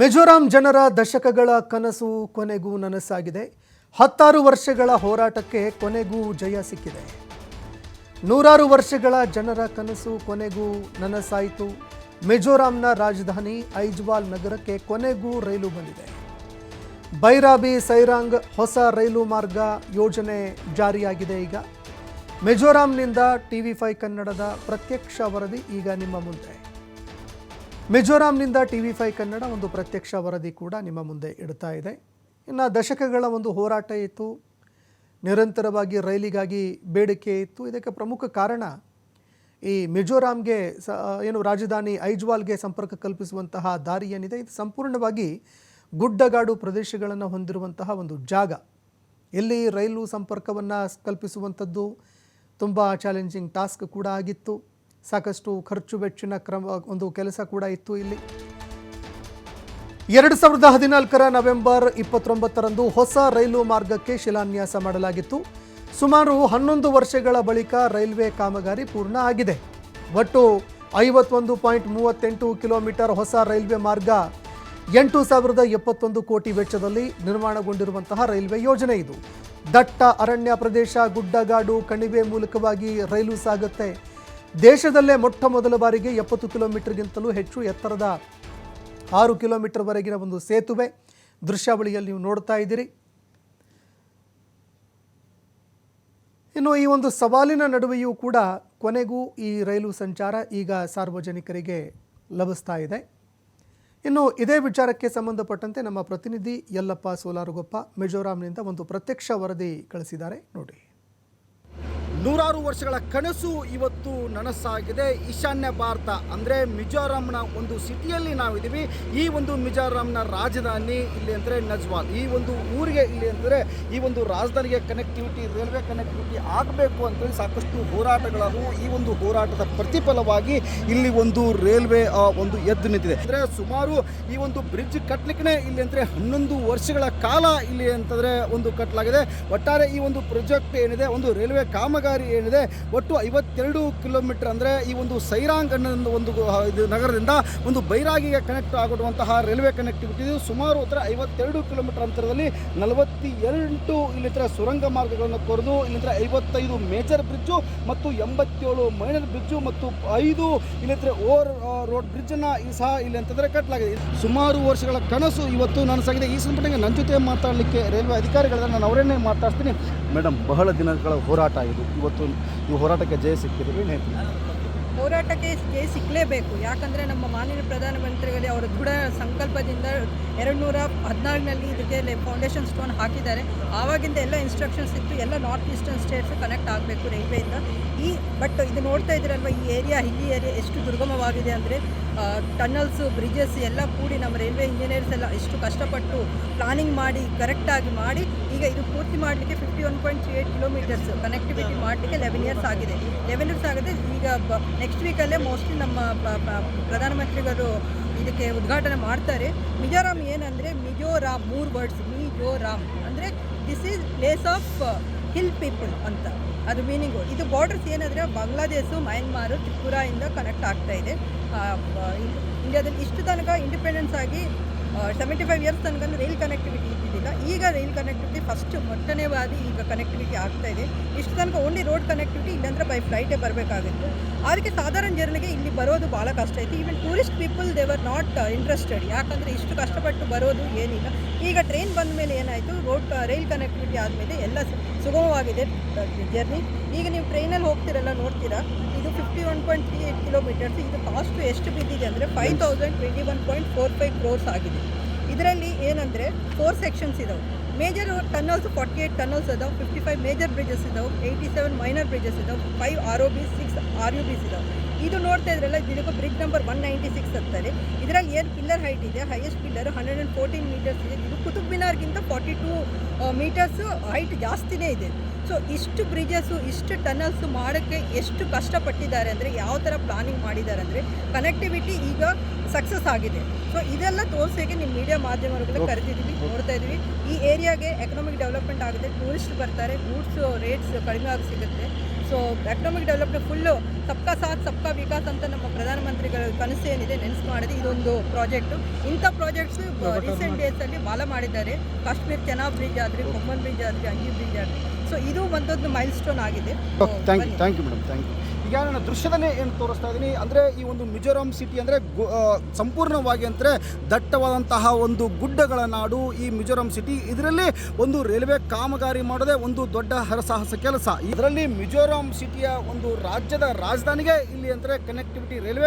ಮಿಜೋರಾಂ ಜನರ ದಶಕಗಳ ಕನಸು ಕೊನೆಗೂ ನನಸಾಗಿದೆ. ಹತ್ತಾರು ವರ್ಷಗಳ ಹೋರಾಟಕ್ಕೆ ಕೊನೆಗೂ ಜಯ ಸಿಕ್ಕಿದೆ. ನೂರಾರು ವರ್ಷಗಳ ಜನರ ಕನಸು ಕೊನೆಗೂ ನನಸಾಯಿತು. ಮಿಜೋರಾಂನ ರಾಜಧಾನಿ ಐಜ್ವಾಲ್ ನಗರಕ್ಕೆ ಕೊನೆಗೂ ರೈಲು ಬಂದಿದೆ. ಬೈರಾಬಿ ಸೈರಾಂಗ್ ಹೊಸ ರೈಲು ಮಾರ್ಗ ಯೋಜನೆ ಜಾರಿಯಾಗಿದೆ ಈಗ. ಮಿಜೋರಾಂನಿಂದ ಟಿವಿ ಫೈವ್ ಕನ್ನಡದ ಪ್ರತ್ಯಕ್ಷ ವರದಿ ಈಗ ನಿಮ್ಮ ಮುಂದೆ. ಮಿಜೋರಾಂನಿಂದ ಟಿವಿ ಫೈ ಕನ್ನಡ ಒಂದು ಪ್ರತ್ಯಕ್ಷ ವರದಿ ಕೂಡ ನಿಮ್ಮ ಮುಂದೆ ಇಡ್ತಾ ಇದೆ. ಇನ್ನು ದಶಕಗಳ ಒಂದು ಹೋರಾಟ ಇತ್ತು. ನಿರಂತರವಾಗಿ ರೈಲಿಗಾಗಿ ಬೇಡಿಕೆ ಇತ್ತು. ಇದಕ್ಕೆ ಪ್ರಮುಖ ಕಾರಣ ಈ ಮಿಜೋರಾಂಗೆ ಸ ಏನು ರಾಜಧಾನಿ ಐಜ್ವಾಲ್ಗೆ ಸಂಪರ್ಕ ಕಲ್ಪಿಸುವಂತಹ ದಾರಿ ಏನಿದೆ, ಇದು ಸಂಪೂರ್ಣವಾಗಿ ಗುಡ್ಡಗಾಡು ಪ್ರದೇಶಗಳನ್ನು ಹೊಂದಿರುವಂತಹ ಒಂದು ಜಾಗ. ಇಲ್ಲಿ ರೈಲು ಸಂಪರ್ಕವನ್ನು ಕಲ್ಪಿಸುವಂಥದ್ದು ತುಂಬ ಚಾಲೆಂಜಿಂಗ್ ಟಾಸ್ಕ್ ಕೂಡ ಆಗಿತ್ತು. ಸಾಕಷ್ಟು ಖರ್ಚು ವೆಚ್ಚಿನ ಕ್ರಮ, ಒಂದು ಕೆಲಸ ಕೂಡ ಇತ್ತು ಇಲ್ಲಿ. ಎರಡು ಸಾವಿರದ ಹದಿನಾಲ್ಕರ ನವೆಂಬರ್ ಇಪ್ಪತ್ತೊಂಬತ್ತರಂದು ಹೊಸ ರೈಲು ಮಾರ್ಗಕ್ಕೆ ಶಿಲಾನ್ಯಾಸ ಮಾಡಲಾಗಿತ್ತು. ಸುಮಾರು ಹನ್ನೊಂದು ವರ್ಷಗಳ ಬಳಿಕ ರೈಲ್ವೆ ಕಾಮಗಾರಿ ಪೂರ್ಣ ಆಗಿದೆ. ಒಟ್ಟು ಐವತ್ತೊಂದು ಪಾಯಿಂಟ್ ಮೂವತ್ತೆಂಟು ಕಿಲೋಮೀಟರ್ ಹೊಸ ರೈಲ್ವೆ ಮಾರ್ಗ ಎಂಟು ಸಾವಿರದ ಎಪ್ಪತ್ತೊಂದು ಕೋಟಿ ವೆಚ್ಚದಲ್ಲಿ ನಿರ್ಮಾಣಗೊಂಡಿರುವಂತಹ ರೈಲ್ವೆ ಯೋಜನೆ ಇದು. ದಟ್ಟ ಅರಣ್ಯ ಪ್ರದೇಶ, ಗುಡ್ಡಗಾಡು, ಕಣಿವೆ ಮೂಲಕವಾಗಿ ರೈಲು ಸಾಗುತ್ತೆ. ದೇಶದಲ್ಲೇ ಮೊಟ್ಟ ಮೊದಲ ಬಾರಿಗೆ ಎಪ್ಪತ್ತು ಕಿಲೋಮೀಟರ್ಗಿಂತಲೂ ಹೆಚ್ಚು ಎತ್ತರದ ಆರು ಕಿಲೋಮೀಟರ್ವರೆಗಿನ ಒಂದು ಸೇತುವೆ ದೃಶ್ಯಾವಳಿಯಲ್ಲಿ ನೀವು ನೋಡ್ತಾ ಇದ್ದೀರಿ. ಇನ್ನು ಈ ಒಂದು ಸವಾಲಿನ ನಡುವೆಯೂ ಕೂಡ ಕೊನೆಗೂ ಈ ರೈಲು ಸಂಚಾರ ಈಗ ಸಾರ್ವಜನಿಕರಿಗೆ ಲಭಿಸ್ತಾ ಇದೆ. ಇನ್ನು ಇದೇ ವಿಚಾರಕ್ಕೆ ಸಂಬಂಧಪಟ್ಟಂತೆ ನಮ್ಮ ಪ್ರತಿನಿಧಿ ಯಲ್ಲಪ್ಪ ಸೋಲಾರುಗೊಪ್ಪ ಮಿಜೋರಾಂನಿಂದ ಒಂದು ಪ್ರತ್ಯಕ್ಷ ವರದಿ ಕಳಿಸಿದ್ದಾರೆ. ನೋಡಿ. ನೂರಾರು ವರ್ಷಗಳ ಕನಸು ಇವತ್ತು ನನಸಾಗಿದೆ. ಈಶಾನ್ಯ ಭಾರತ, ಅಂದರೆ ಮಿಜೋರಾಂನ ಒಂದು ಸಿಟಿಯಲ್ಲಿ ನಾವಿದ್ದೀವಿ. ಈ ಒಂದು ಮಿಜೋರಾಂನ ರಾಜಧಾನಿ ಇಲ್ಲಿ ಅಂದರೆ ನಜ್ವಾಲ್ ಈ ಒಂದು ಊರಿಗೆ ಇಲ್ಲಿ ಅಂದರೆ ಈ ಒಂದು ರಾಜಧಾನಿಗೆ ಕನೆಕ್ಟಿವಿಟಿ ರೈಲ್ವೆ ಕನೆಕ್ಟಿವಿಟಿ ಆಗಬೇಕು ಅಂತೇಳಿ ಸಾಕಷ್ಟು ಹೋರಾಟಗಳನ್ನು ಈ ಒಂದು ಹೋರಾಟದ ಪ್ರತಿಫಲವಾಗಿ ಇಲ್ಲಿ ಒಂದು ರೈಲ್ವೆ ಒಂದು ಎದ್ದು ನಿಂತಿದೆ. ಅಂದರೆ ಸುಮಾರು ಈ ಒಂದು ಬ್ರಿಡ್ಜ್ ಕಟ್ಟಲಿಕ್ಕೆ ಇಲ್ಲಿ ಅಂದರೆ ಹನ್ನೊಂದು ವರ್ಷಗಳ ಕಾಲ ಇಲ್ಲಿ ಅಂತಂದರೆ ಒಂದು ಕಟ್ಟಲಾಗಿದೆ ಒಟ್ಟಾರೆ ಈ ಒಂದು ಪ್ರಾಜೆಕ್ಟ್ ಏನಿದೆ, ಒಂದು ರೈಲ್ವೆ ಕಾಮಗಾರಿ ಏನಿದೆ, ಒಟ್ಟು ಐವತ್ತೆರಡು ಕಿಲೋಮೀಟರ್ ಅಂದರೆ ಈ ಒಂದು ಸೈರಾಂಗ್ ಒಂದು ಇದು ನಗರದಿಂದ ಒಂದು ಬೈರಾಗಿಗೆ ಕನೆಕ್ಟ್ ಆಗಿರುವಂತಹ ರೈಲ್ವೆ ಕನೆಕ್ಟಿವಿಟಿ ಇದು ಸುಮಾರು ಹತ್ರ ಐವತ್ತೆರಡು ಕಿಲೋಮೀಟರ್ ಅಂತರದಲ್ಲಿ ನಲವತ್ತಿ ಇಲ್ಲಿ ಹತ್ರ ಸುರಂಗ ಮಾರ್ಗಗಳನ್ನು ಕೊರೆದು ಇಲ್ಲಿಂದ ಐವತ್ತೈದು ಮೇಜರ್ ಬ್ರಿಡ್ಜು ಮತ್ತು ಎಂಬತ್ತೇಳು ಮೈನರ್ ಬ್ರಿಡ್ಜು ಮತ್ತು ಐದು ಇಲ್ಲಿಂದ ಓವರ್ ರೋಡ್ ಬ್ರಿಡ್ಜನ್ನು ಈ ಸಹ ಇಲ್ಲಿ ಅಂತಂದರೆ ಕಟ್ಟಲಾಗಿದೆ ಸುಮಾರು ವರ್ಷಗಳ ಕನಸು ಇವತ್ತು ನನಸಾಗಿದೆ ಈ ಸಂದರ್ಭದಲ್ಲಿ ನನ್ನ ಜೊತೆ ಮಾತಾಡಲಿಕ್ಕೆ ರೈಲ್ವೆ ಅಧಿಕಾರಿಗಳನ್ನ ನಾನು ಅವರನ್ನೇ ಮಾತಾಡ್ತೀನಿ. ಮೇಡಮ್, ಬಹಳ ದಿನಗಳ ಹೋರಾಟ ಇದು. ಇವತ್ತು ಈ ಹೋರಾಟಕ್ಕೆ ಜಯ ಸಿಕ್ಕಿದ್ರೆ ಏನು ಹೇಳ್ತೀನಿ ಹೋರಾಟಕ್ಕೆ ಜಯ ಸಿಕ್ಕಲೇಬೇಕು ಯಾಕಂದರೆ ನಮ್ಮ ಮಾನ್ಯ ಪ್ರಧಾನಮಂತ್ರಿಗಳಿಗೆ ಅವರ ದೃಢ ಸಂಕಲ್ಪದಿಂದ ಎರಡು ನೂರ ಹದಿನಾಲ್ಕನಲ್ಲಿ ಇದಕ್ಕೆ ಫೌಂಡೇಶನ್ ಸ್ಟೋನ್ ಹಾಕಿದ್ದಾರೆ. ಆವಾಗಿಂದ ಎಲ್ಲ ಇನ್ಸ್ಟ್ರಕ್ಷನ್ಸ್ ಇತ್ತು. ಎಲ್ಲ ನಾರ್ತ್ ಈಸ್ಟರ್ನ್ ಸ್ಟೇಟ್ಸ್ ಕನೆಕ್ಟ್ ಆಗಬೇಕು ರೈಲ್ವೆಯಿಂದ. ಈ ಬಟ್ ಇದು ನೋಡ್ತಾ ಇದ್ದೀರಲ್ವ, ಈ ಏರಿಯಾ ಹಿಲ್ಲಿ ಏರಿಯಾ ಎಷ್ಟು ದುರ್ಗಮವಾಗಿದೆ ಅಂದರೆ ಟನಲ್ಸು ಬ್ರಿಡ್ಜಸ್ ಎಲ್ಲ ಕೂಡಿ ನಮ್ಮ ರೈಲ್ವೆ ಇಂಜಿನಿಯರ್ಸ್ ಎಲ್ಲ ಎಷ್ಟು ಕಷ್ಟಪಟ್ಟು ಪ್ಲಾನಿಂಗ್ ಮಾಡಿ ಕರೆಕ್ಟಾಗಿ ಮಾಡಿ ಈಗ ಇದು ಪೂರ್ತಿ ಮಾಡಲಿಕ್ಕೆ fifty one point three eight kilometres connectivity ಮಾಡಲಿಕ್ಕೆ ಲೆವೆನ್ ಇಯರ್ಸ್ ಆಗಿದೆ. ಲೆವೆನ್ ಇಯರ್ಸ್ ಆಗಿದೆ ಈಗ ನೆಕ್ಸ್ಟ್ ವೀಕಲ್ಲೇ ಮೋಸ್ಟ್ಲಿ ನಮ್ಮ ಪ್ರಧಾನಮಂತ್ರಿಗಳು ಇದಕ್ಕೆ ಉದ್ಘಾಟನೆ ಮಾಡ್ತಾರೆ. ಮಿಜೋರಾಮ್ ಏನಂದರೆ ಮಿಜೋರಾಮ್ ಮೂರು ವರ್ಡ್ಸ್ ಮಿಜೋರಾಮ್ ಅಂದರೆ this is place of hill people ಅಂತ. ಅದು ಮೀನಿಂಗು ಇದು ಬಾರ್ಡರ್ಸ್ ಏನಂದರೆ ಬಾಂಗ್ಲಾದೇಶು, ಮಯನ್ಮಾರು, ತ್ರಿಪುರಾಯಿಂದ ಕನೆಕ್ಟ್ ಆಗ್ತಾ ಇದೆ. ಇಂಡಿಯಾದಲ್ಲಿ ಇಷ್ಟು ತನಕ ಇಂಡಿಪೆಂಡೆನ್ಸ್ ಆಗಿ ಸೆವೆಂಟಿ ಫೈವ್ ಇಯರ್ಸ್ ತನಕ ರೈಲ್ ಕನೆಕ್ಟಿವಿಟಿ ಇದ್ದಿದ್ದಿಲ್ಲ. ಈಗ ರೈಲ್ ಕನೆಕ್ಟಿವಿಟಿ ಫಸ್ಟ್ ಮೊಟ್ಟನೇ ಬಾರಿ ಈಗ ಕನೆಕ್ಟಿವಿಟಿ ಆಗ್ತಾ ಇದೆ. ಇಷ್ಟು ತನಕ ಓನ್ಲಿ ರೋಡ್ ಕನೆಕ್ಟಿವಿಟಿ ಇಲ್ಲಾಂದ್ರೆ ಬೈ ಫ್ಲೈಟೇ ಬರಬೇಕಾಗಿತ್ತು. ಅದಕ್ಕೆ ಸಾಧಾರಣ ಜನರಿಗೆ ಇಲ್ಲಿ ಬರೋದು ಭಾಳ ಕಷ್ಟ ಐತಿ even tourist people they are not interested ಯಾಕಂದರೆ ಇಷ್ಟು ಕಷ್ಟಪಟ್ಟು ಬರೋದು ಏನಿಲ್ಲ. ಈಗ ಟ್ರೈನ್ ಬಂದ ಮೇಲೆ ಏನಾಯಿತು ರೋಡ್ ರೈಲ್ ಕನೆಕ್ಟಿವಿಟಿ ಆದಮೇಲೆ ಎಲ್ಲ ಸುಗಮವಾಗಿದೆ ಜರ್ನಿ ಈಗ ನೀವು ಟ್ರೈನಲ್ಲಿ ಹೋಗ್ತಿರಲ್ಲ, ನೋಡ್ತೀರಾ? ಇದು fifty one point three eight kilometres ಇದು ಕಾಸ್ಟ್ ಎಷ್ಟು ಬಿದ್ದಿದೆ ಅಂದರೆ five thousand twenty one point four five crores ಆಗಿದೆ. ಇದರಲ್ಲಿ ಏನಂದರೆ ಫೋರ್ ಸೆಕ್ಷನ್ಸ್ ಇದಾವೆ. Major tunnels forty eight tunnels ಇದಾವೆ ಫಿಫ್ಟಿ ಫೈವ್ ಮೇಜರ್ ಬ್ರಿಡ್ಜಸ್ ಇದಾವೆ ಏಯ್ಟಿ ಸೆವೆನ್ ಮೈನರ್ ಬ್ರಿಡ್ಜಸ್ ಇದಾವೆ five R O B six R U Bs ಇದಾವೆ. ಇದು ನೋಡ್ತಾ ಇದ್ರಲ್ಲ ಇದಕ್ಕೆ bridge number one ninety six ಅಂತಾರೆ ಇದರಲ್ಲಿ ಏನು ಪಿಲ್ಲರ್ ಹೈಟ್ ಇದೆ? Highest pillar hundred and fourteen metres ಇದೆ. ಇದು ಕುತುಬ್ ಮಿನಾರ್ಗಿಂತ ಫಾರ್ಟಿ ಟೂ ಮೀಟರ್ಸ್ ಹೈಟ್ ಜಾಸ್ತಿನೇ ಇದೆ. ಸೊ ಇಷ್ಟು ಬ್ರಿಡ್ಜಸ್ಸು ಇಷ್ಟು ಟನಲ್ಸ್ ಮಾಡೋಕ್ಕೆ ಎಷ್ಟು ಕಷ್ಟಪಟ್ಟಿದ್ದಾರೆ ಅಂದರೆ ಯಾವ ಥರ ಪ್ಲಾನಿಂಗ್ ಮಾಡಿದ್ದಾರೆ ಅಂದರೆ ಕನೆಕ್ಟಿವಿಟಿ ಈಗ ಸಕ್ಸಸ್ ಆಗಿದೆ. ಸೊ ಇದೆಲ್ಲ ತೋರಿಸೋಕೆ ನಿಮ್ಮ ಮೀಡಿಯಾ ಮಾಧ್ಯಮಗಳು ಕರೆದಿದ್ದೀವಿ ನೋಡ್ತಾ ಇದ್ದೀವಿ. ಈ ಏರಿಯಾಗೆ ಎಕನಾಮಿಕ್ ಡೆವಲಪ್ಮೆಂಟ್ ಆಗುತ್ತೆ ಟೂರಿಸ್ಟ್ ಬರ್ತಾರೆ ಗೂಡ್ಸ್ ರೇಟ್ಸ್ ಕಡಿಮೆ ಆಗಿ ಸಿಗುತ್ತೆ. ಸೊ ಎಕನಾಮಿಕ್ ಡೆವಲಪ್ಮೆಂಟ್ ಫುಲ್ಲು ಸಬ್ಕಾ ಸಾಥ್ ಸಬ್ಕಾ ವಿಕಾಸ್ ಅಂತ ನಮ್ಮ ಪ್ರಧಾನಮಂತ್ರಿಗಳ ಕನಸು ಏನಿದೆ ನೆನೆಸು ಮಾಡಿದೆ ಇದೊಂದು ಪ್ರಾಜೆಕ್ಟು ಇಂಥ ಪ್ರಾಜೆಕ್ಟ್ಸ್ ರೀಸೆಂಟ್ ಡೇಸಲ್ಲಿ ಭಾಳ ಮಾಡಿದ್ದಾರೆ. ಕಾಶ್ಮೀರ್ ಚೆನ್ನಾಗ್ ಬ್ರಿಡ್ಜ್ ಆದರೆ ಕೊಮ್ಮನ್ ಬ್ರಿಡ್ಜ್ ಆದರೆ ಅಂಗಿ ಬ್ರಿಡ್ಜ್ ಆದರೆ. ಸೊ ಇದು ಒಂದೊಂದು ಮೈಲ್ ಸ್ಟೋನ್ ಆಗಿದೆ thank you. Thank you madam thank you ನಾನು ದೃಶ್ಯದಲ್ಲಿ ಏನು ತೋರಿಸ್ತಾ ಇದ್ದೀನಿ ಅಂದರೆ ಈ ಒಂದು ಮಿಜೋರಾಂ ಸಿಟಿ ಅಂದರೆ ಸಂಪೂರ್ಣವಾಗಿ ಅಂದರೆ ದಟ್ಟವಾದಂತಹ ಒಂದು ಗುಡ್ಡಗಳ ನಾಡು ಈ ಮಿಜೋರಾಂ ಸಿಟಿ. ಇದರಲ್ಲಿ ಒಂದು ರೈಲ್ವೆ ಕಾಮಗಾರಿ ಮಾಡೋದೇ ಒಂದು ದೊಡ್ಡ ಹರಸಾಹಸ ಕೆಲಸ. ಇದರಲ್ಲಿ ಮಿಜೋರಾಂ ಸಿಟಿಯ ಒಂದು ರಾಜ್ಯದ ರಾಜಧಾನಿಗೆ ಇಲ್ಲಿ ಅಂದರೆ ಕನೆಕ್ಟಿವಿಟಿ ರೈಲ್ವೆ